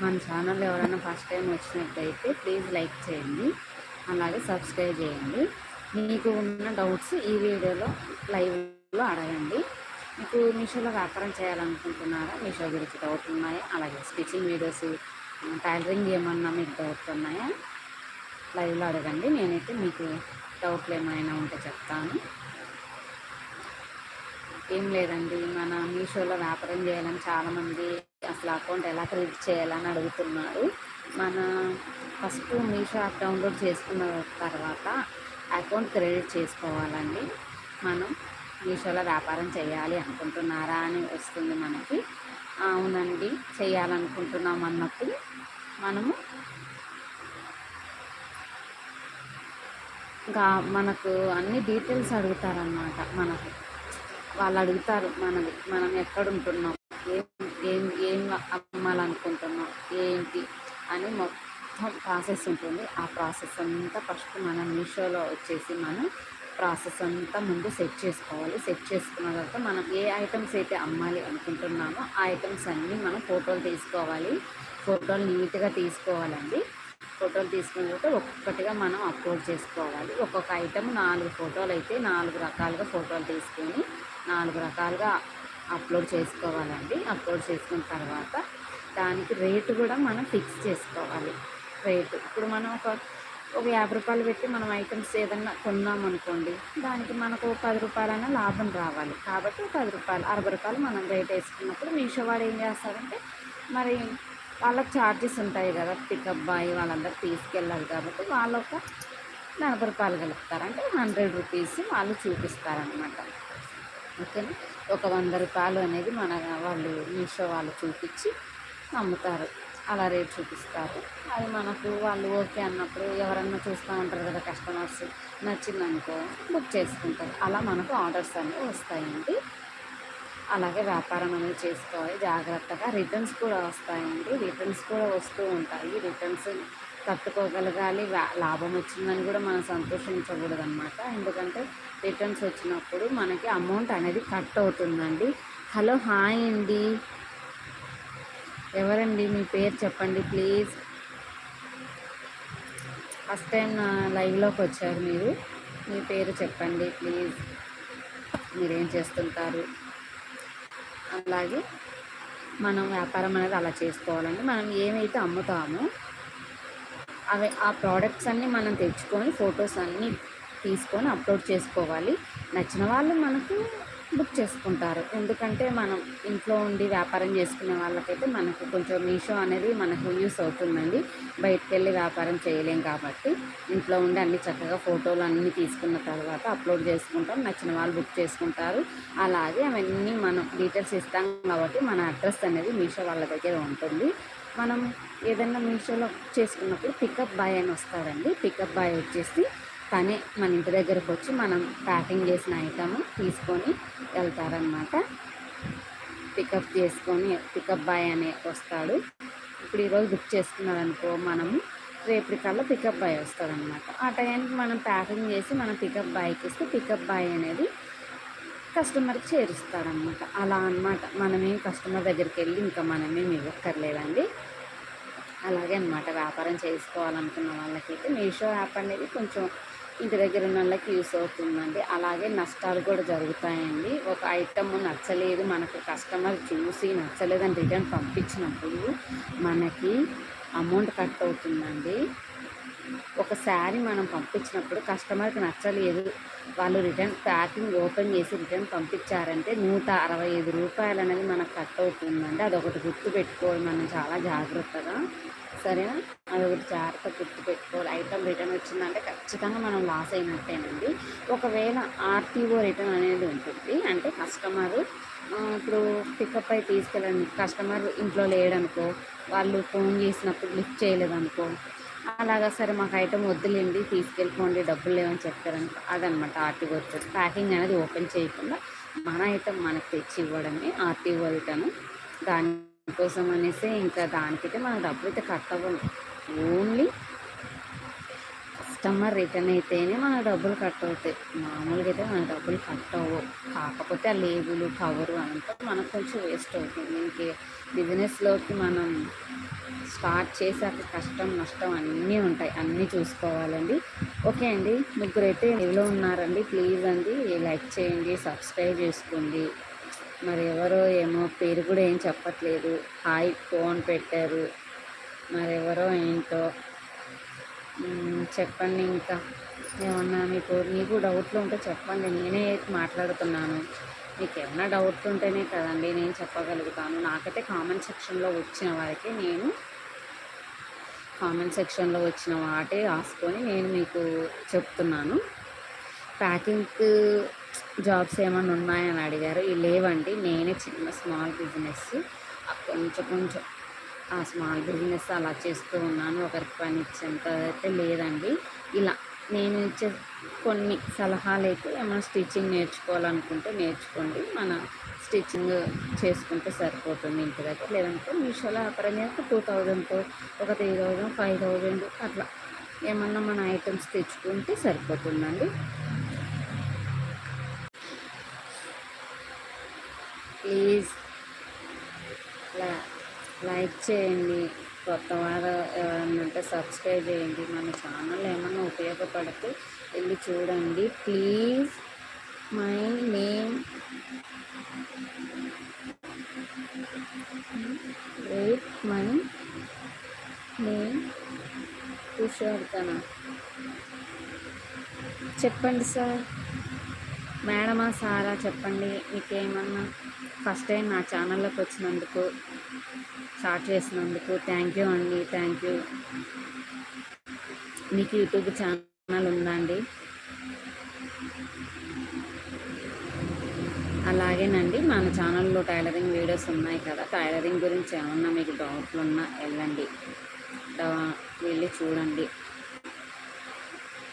మన ఛానల్ ఎవరైనా first time వచ్చినట్టయితే ప్లీజ్ లైక్ చేయండి. అలాగే సబ్స్క్రైబ్ చేయండి. మీకు ఉన్న డౌట్స్ ఈ వీడియోలో లైవ్లో అడగండి. మీకు మీషోలో వ్యాపారం చేయాలనుకుంటున్నారా? మీషో గురించి డౌట్ ఉన్నాయా? అలాగే స్టిచ్చింగ్ వీడియోస్ టైలరింగ్ ఏమన్నా మీకు డౌట్ ఉన్నాయా? లైవ్లో అడగండి. నేనైతే మీకు డౌట్లు ఏమైనా ఉంటే చెప్తాను. ఏం లేదండి. మన మీషోలో వ్యాపారం చేయాలని చాలామంది అసలు అకౌంట్ ఎలా క్రియేట్ చేయాలని అడుగుతున్నారు. మన ఫస్ట్ మీషో యాప్ డౌన్లోడ్ చేసుకున్న తర్వాత అకౌంట్ క్రెడిట్ చేసుకోవాలండి. మనం మీషోలో వ్యాపారం చేయాలి అనుకుంటున్నారా అని వస్తుంది మనకి. అవునండి చేయాలనుకుంటున్నాం అన్నప్పుడు మనము ఇంకా మనకు అన్ని డీటెయిల్స్ అడుగుతారన్నమాట మనకు. వాళ్ళు అడుగుతారు మనది మనం ఎక్కడ ఉంటున్నాం ఏం ఏం ఏం అమ్మాలనుకుంటున్నాం? ఏంటి అని మొత్తం ప్రాసెస్ ఉంటుంది. ఆ ప్రాసెస్ అంతా ఫస్ట్ మనం మీషోలో వచ్చేసి మనం ప్రాసెస్ అంతా ముందు సెట్ చేసుకోవాలి. సెట్ చేసుకున్న తర్వాత మనం ఏ ఐటమ్స్ అయితే అమ్మాలి అనుకుంటున్నామో ఆ ఐటమ్స్ అన్నీ మనం ఫోటోలు తీసుకోవాలి. ఫోటోలు నీట్గా తీసుకోవాలండి. ఫోటోలు తీసుకున్న తర్వాత ఒక్కొక్కటిగా మనం అప్లోడ్ చేసుకోవాలి. ఒక్కొక్క ఐటమ్ నాలుగు ఫోటోలు అయితే నాలుగు రకాలుగా ఫోటోలు తీసుకొని నాలుగు రకాలుగా అప్లోడ్ చేసుకోవాలండి. అప్లోడ్ చేసుకున్న తర్వాత దానికి రేటు కూడా మనం ఫిక్స్ చేసుకోవాలి. రేటు. ఇప్పుడు మనం ఒక ఒక యాభై రూపాయలు పెట్టి మనం ఐటమ్స్ ఏదన్నా కొన్నామనుకోండి దానికి మనకు పది రూపాయలైనా లాభం రావాలి. కాబట్టి పది రూపాయలు అరవై రూపాయలు మనం రేట్ వేసుకున్నప్పుడు మీషో వాడు ఏం చేస్తారంటే మరి వాళ్ళకి ఛార్జెస్ ఉంటాయి కదా పికప్ బాయ్ వాళ్ళందరూ తీసుకెళ్ళాలి కాబట్టి వాళ్ళు ఒక నలభై రూపాయలు కలుపుతారు. అంటే హండ్రెడ్ రూపీస్ వాళ్ళు చూపిస్తారనమాట ఓకేనా ఒక వంద రూపాయలు అనేది మన వాళ్ళు మీషో వాళ్ళు చూపించి అమ్ముతారు అలా రేట్ చూపిస్తారు. అది మనకు వాళ్ళు ఓకే అన్నప్పుడు ఎవరన్నా చూస్తూ ఉంటారు కదా కస్టమర్స్ నచ్చిందనుకో బుక్ చేసుకుంటారు. అలా మనకు ఆర్డర్స్ అనేవి వస్తాయండి. అలాగే వ్యాపారం అనేది చేసుకోవాలి. జాగ్రత్తగా రిటర్న్స్ కూడా వస్తాయండి. రిటర్న్స్ కూడా వస్తూ ఉంటాయి. రిటర్న్స్ తట్టుకోగలగాలి. లాభం వచ్చిందని కూడా మనం సంతోషించకూడదు అనమాట ఎందుకంటే రిటర్న్స్ వచ్చినప్పుడు మనకి అమౌంట్ అనేది కట్ అవుతుందండి. హలో హాయ్ అండి. ఎవరండి? మీ పేరు చెప్పండి ప్లీజ్. ఫస్ట్ టైం నా లైవ్లోకి వచ్చారు మీరు. మీ పేరు చెప్పండి ప్లీజ్. మీరేం చేస్తుంటారు? అలాగే మనం వ్యాపారం అనేది అలా చేసుకోవాలండి. మనం ఏమైతే అమ్ముతామో అవి ఆ ప్రోడక్ట్స్ అన్నీ మనం తెచ్చుకొని ఫొటోస్ అన్నీ తీసుకొని అప్లోడ్ చేసుకోవాలి. నచ్చిన వాళ్ళు మనకు బుక్ చేసుకుంటారు. ఎందుకంటే మనం ఇంట్లో ఉండి వ్యాపారం చేసుకునే వాళ్ళకైతే మనకు కొంచెం మీషో అనేది మనకు యూస్ అవుతుందండి. బయటకు వెళ్ళి వ్యాపారం చేయలేం కాబట్టి ఇంట్లో ఉండి అన్ని చక్కగా ఫోటోలు అన్నీ తీసుకున్న తర్వాత అప్లోడ్ చేసుకుంటాం. నచ్చిన వాళ్ళు బుక్ చేసుకుంటారు. అలాగే అవన్నీ మనం డీటెయిల్స్ ఇస్తాం కాబట్టి మన అడ్రస్ అనేది మీషో వాళ్ళ దగ్గర ఉంటుంది. మనం ఏదైనా మీషోలో చేసుకున్నప్పుడు పికప్ బాయ్ అని వస్తాడండి. పికప్ బాయ్ వచ్చేసి తనే మన ఇంటి దగ్గరకు వచ్చి మనం ప్యాకింగ్ చేసిన ఐటమ్ తీసుకొని వెళ్తారనమాట పికప్ చేసుకొని పికప్ బాయ్ అనే వస్తాడు. ఇప్పుడు ఈరోజు బుక్ చేసుకున్నారనుకో మనము రేపటికల్లా పికప్ బాయ్ వస్తాడనమాట ఆ టైంకి మనం ప్యాకింగ్ చేసి మనం పికప్ బాయ్కి ఇస్తే పికప్ బాయ్ అనేది కస్టమర్కి చేరుస్తాడనమాట అలా అనమాట మనమేం కస్టమర్ దగ్గరికి వెళ్ళి ఇంకా మనమేం ఇవ్వక్కర్లేదండి అలాగే అనమాట వ్యాపారం చేసుకోవాలనుకున్న వాళ్ళకైతే మీషో యాప్ అనేది కొంచెం ఇంటి దగ్గర ఉన్న వాళ్ళకి యూస్ అవుతుందండి. అలాగే నష్టాలు కూడా జరుగుతాయండి. ఒక ఐటమ్ నచ్చలేదు మనకు కస్టమర్ చూసి నచ్చలేదని రిటర్న్ పంపించినప్పుడు మనకి అమౌంట్ కట్ అవుతుందండి. ఒక శారీ మనం పంపించినప్పుడు కస్టమర్కి నచ్చలేదు వాళ్ళు రిటర్న్ ప్యాకింగ్ ఓపెన్ చేసి రిటర్న్ పంపించారంటే నూట అరవై ఐదు రూపాయలు అనేది మనకు కట్ అవుతుందండి. అదొకటి గుర్తు పెట్టుకోవాలి మనం చాలా జాగ్రత్తగా. సరేనా? అదొకటి జాగ్రత్త గుర్తు పెట్టుకోవాలి. ఐటమ్ రిటర్న్ వచ్చిందంటే ఖచ్చితంగా మనం లాస్ అయినట్టేనండి. ఒకవేళ ఆర్టీఓ రిటర్న్ అనేది ఉంటుంది. అంటే కస్టమర్ ఇప్పుడు పికప్ అయి తీసుకెళ్ళండి. కస్టమర్ ఇంట్లో లేడనుకో వాళ్ళు ఫోన్ చేసినప్పుడు లిఫ్ట్ చేయలేదనుకో అలాగా సరే మాకు ఐటమ్ వద్దులేండి తీసుకెళ్ళిపోండి డబ్బులు లేవని చెప్తారనుకో అదనమాట ఆర్టీఓ రిటర్న్. ప్యాకింగ్ అనేది ఓపెన్ చేయకుండా మన ఐటమ్ మనకు తెచ్చి ఇవ్వడమే ఆర్టీఓ రిటర్న్. కోసం అనేసి ఇంకా దానికైతే మన డబ్బులు అయితే కట్ అవ్వదు ఓన్లీ కస్టమర్ రిటర్న్ అయితేనే మన డబ్బులు కట్ అవుతాయి. మామూలుగా అయితే మన డబ్బులు కట్ అవ్వవు. కాకపోతే ఆ లేబులు కవరు అంతా మనకు కొంచెం వేస్ట్ అవుతుంది. ఇంకే బిజినెస్లోకి మనం స్టార్ట్ చేశాక కష్టం నష్టం అన్నీ ఉంటాయి. అన్నీ చూసుకోవాలండి. ఓకే అండి. ముగ్గురు అయితే ఎవరో ఉన్నారండి. ప్లీజ్ అండి లైక్ చేయండి సబ్స్క్రైబ్ చేసుకోండి. మరి ఎవరో ఏమో పేరు కూడా ఏం చెప్పట్లేదు. హాయ్ ఫోన్ పెట్టారు. మరెవరో ఏంటో. చెప్పండి ఇంకా. ఏమన్నా మీకు మీకు డౌట్లు ఉంటే చెప్పండి. నేనే మాట్లాడుతున్నాను. మీకు ఏమైనా డౌట్లు ఉంటేనే కదండి నేను చెప్పగలుగుతాను. నాకైతే కామెంట్ సెక్షన్లో వచ్చిన వారికి నేను కామెంట్ సెక్షన్లో వచ్చిన వాటే రాసుకొని నేను మీకు చెప్తున్నాను. ప్యాకింగ్ జాబ్స్ ఏమైనా ఉన్నాయని అడిగారు. ఇవి లేవండి. నేనే చిన్న స్మాల్ బిజినెస్. కొంచెం కొంచెం ఆ స్మాల్ బిజినెస్ అలా చేస్తూ ఉన్నాను. ఒకరికి పని ఇచ్చేంత అయితే లేదండి. ఇలా నేను ఇచ్చే కొన్ని సలహాలు అయితే ఏమైనా స్టిచ్చింగ్ నేర్చుకోవాలనుకుంటే నేర్చుకోండి. మన స్టిచ్చింగ్ చేసుకుంటే సరిపోతుంది ఇంటి దగ్గర. లేదంటే మీషోలో వ్యాపారం చేస్తే టూ థౌజండ్తో ఒక త్రీ థౌజండ్ ఫైవ్ థౌజండ్ అట్లా ఏమన్నా మన ఐటమ్స్ తెచ్చుకుంటే సరిపోతుందండి. ప్లీజ్ లైక్ చేయండి. కొత్త వారు ఎవరన్నా ఉంటే సబ్స్క్రైబ్ చేయండి. మన ఛానల్ ఏమన్నా ఉపయోగపడితే వెళ్ళి చూడండి. Please my name wait my name Kushavardhana చెప్పండి సార్. మేడమా సారా? చెప్పండి. మీకేమన్నా ఫస్ట్ టైం నా ఛానల్లోకి వచ్చినందుకు స్టార్ట్ చేసినందుకు థ్యాంక్ యూ అండి థ్యాంక్ యూ మీకు యూట్యూబ్ ఛానల్ ఉందండి అలాగేనండి మన ఛానల్లో టైలరింగ్ వీడియోస్ ఉన్నాయి కదా టైలరింగ్ గురించి ఏమన్నా మీకు డౌట్లు ఉన్నా వెళ్ళండి. వెళ్ళి చూడండి.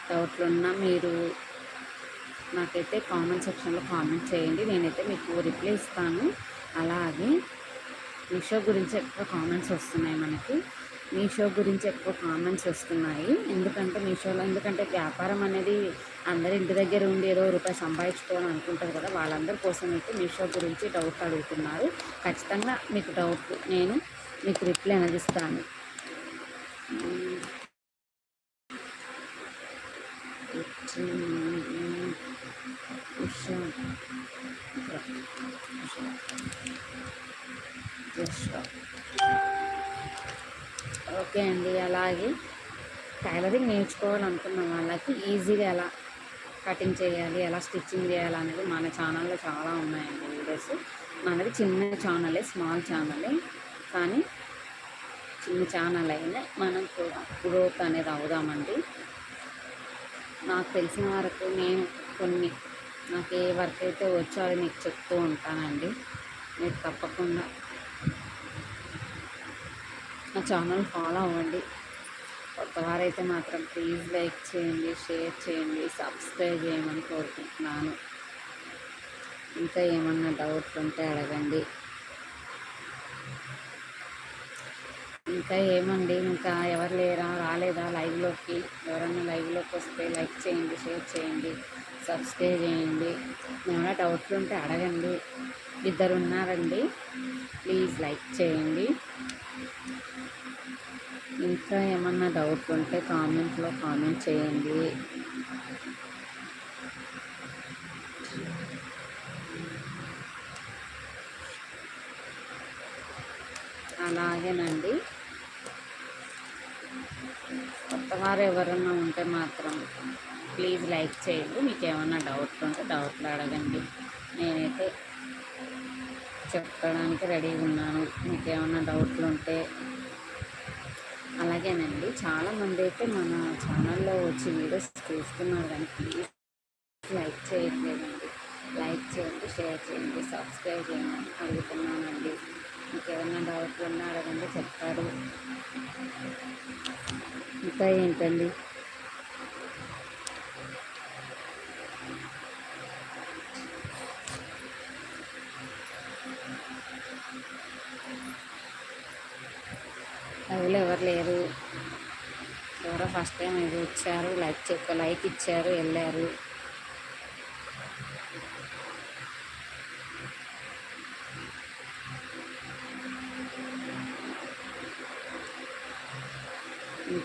డౌట్లున్నా మీరు నాకైతే కామెంట్ సెక్షన్లో కామెంట్ చేయండి. నేనైతే మీకు రిప్లై ఇస్తాను. అలాగే మీషో గురించి ఎక్కువ కామెంట్స్ వస్తున్నాయి మనకి. మీషో గురించి ఎక్కువ కామెంట్స్ వస్తున్నాయి. ఎందుకంటే మీషోలో ఎందుకంటే వ్యాపారం అనేది అందరి ఇంటి దగ్గర ఉండి ఏదో రూపాయి సంపాదించుకోవాలని అనుకుంటారు కదా వాళ్ళందరి కోసం అయితే మీషో గురించి డౌట్ అడుగుతున్నారు. ఖచ్చితంగా మీకు డౌట్ నేను మీకు రిప్లై అనేది ఇస్తాను. Hmm. ఓకే అండి అలాగే టైలరింగ్ నేర్చుకోవాలనుకున్న వాళ్ళకి ఈజీగా ఎలా కటింగ్ చేయాలి ఎలా స్టిచ్చింగ్ చేయాలి అనేది మన ఛానల్లో చాలా ఉన్నాయండి వీడియోస్. మనది చిన్న ఛానలే స్మాల్ ఛానలే. కానీ చిన్న ఛానల్ అయినా మనం కూడా గ్రోత్ అనేది అవుదామండి. నాకు తెలిసిన వరకు నేను కొన్ని. నాకు ఏ వర్క్ అయితే వచ్చో అది మీకు చెప్తూ ఉంటానండి. మీరు తప్పకుండా నా ఛానల్ ఫాలో అవ్వండి. కొత్తవారైతే మాత్రం ప్లీజ్ లైక్ చేయండి షేర్ చేయండి సబ్స్క్రైబ్ చేయమని కోరుకుంటున్నాను. ఇంకా ఏమన్నా డౌట్లు ఉంటే అడగండి. ఇంకా ఏమండి ఇంకా ఎవరు లేరా రాలేదా లైవ్లోకి? ఎవరన్నా లైవ్లోకి వస్తే లైక్ చేయండి షేర్ చేయండి సబ్స్క్రైబ్ చేయండి. ఏమైనా డౌట్లు ఉంటే అడగండి. ఇద్దరు ఉన్నారండి ప్లీజ్ లైక్ చేయండి. ఇంకా ఏమన్నా డౌట్ ఉంటే కామెంట్లో కామెంట్ చేయండి. అలాగేనండి. కొత్తవారు ఎవరన్నా ఉంటే మాత్రం ప్లీజ్ లైక్ చేయండి. మీకు ఏమన్నా డౌట్లు ఉంటే డౌట్లు అడగండి. నేనైతే చెప్పడానికి రెడీగా ఉన్నాను. మీకు ఏమన్నా డౌట్లు ఉంటే అలాగేనండి. చాలామంది అయితే మన ఛానల్లో వచ్చి వీడియోస్ చూస్తున్నారు కానీ ప్లీజ్ లైక్ చేయట్లేదండి. లైక్ చేయండి షేర్ చేయండి సబ్స్క్రైబ్ చేయండి అడుగుతున్నానండి. మీకు ఏమైనా డౌట్లు ఉన్నా అడగండి చెప్తారు. ఇంకా ఏంటండి? లైవ్లో ఎవరు లేరు? ఎవరో ఫస్ట్ టైం ఇది వచ్చారు లైక్ చెప్ప లైక్ ఇచ్చారు వెళ్ళారు.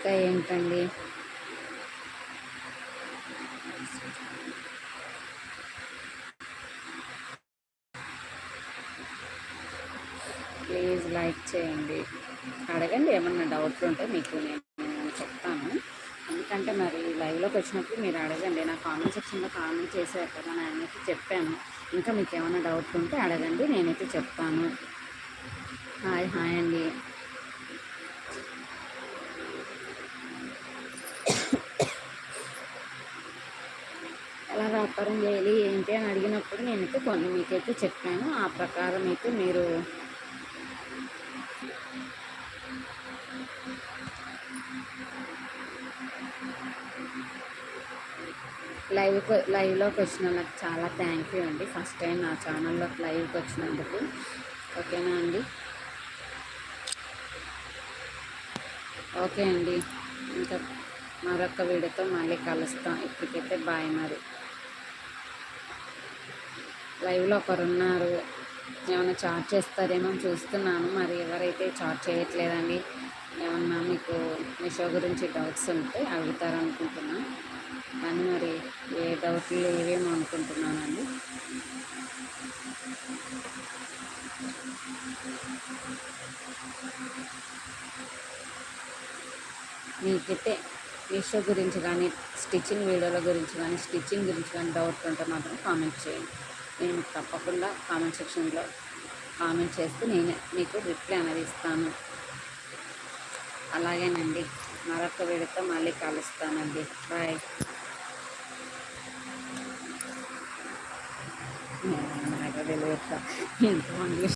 ఇంకా ఏంటండి? ప్లీజ్ లైక్ చేయండి. అడగండి ఏమన్నా డౌట్లు ఉంటే మీకు నేను చెప్తాను. ఎందుకంటే మరి లైవ్లోకి వచ్చినప్పుడు మీరు అడగండి. నా కామెంట్ సెక్షన్లో కామెంట్ చేశారు కదా నేనైతే చెప్పాను. ఇంకా మీకు ఏమైనా డౌట్లు ఉంటే అడగండి నేనైతే చెప్తాను. హాయ్ హాయ్ అండి ఎలా వ్యాపారం చేయాలి ఏంటి అని అడిగినప్పుడు నేనైతే కొన్ని మీకైతే చెప్పాను. ఆ ప్రకారం అయితే మీరు లైవ్ లైవ్లోకి వచ్చిన నాకు చాలా థ్యాంక్ యూ అండి. ఫస్ట్ టైం నా ఛానల్లోకి లైవ్కి వచ్చినందుకు. ఓకేనా అండి? ఓకే అండి. ఇంకా మరొక వీడియోతో మళ్ళీ కలుస్తాం. ఇప్పటికైతే బాయ్ మరి. లైవ్లో ఒకరు ఉన్నారు ఏమైనా చార్జ్ చేస్తారేమో చూస్తున్నాను. మరి ఎవరైతే చార్జ్ చేయట్లేదండి ఏమన్నా మీకు మీషో గురించి డౌట్స్ ఉంటే అడుగుతారనుకుంటున్నాను కానీ మరి ఏ డౌట్లు లేవేమో అనుకుంటున్నానండి. మీకైతే మీషో గురించి కానీ స్టిచ్చింగ్ వీడియోల గురించి కానీ స్టిచ్చింగ్ గురించి కానీ డౌట్ ఉంటే మాత్రం కామెంట్ చేయండి. నేను తప్పకుండా కామెంట్ సెక్షన్లో కామెంట్ చేస్తే నేను మీకు రిప్లై అనేది ఇస్తాను. అలాగేనండి. మరొక వీడియోతో మళ్ళీ కలుస్తానండి. బాయ్. నాకు తెలియట్లా. ఎంతమంది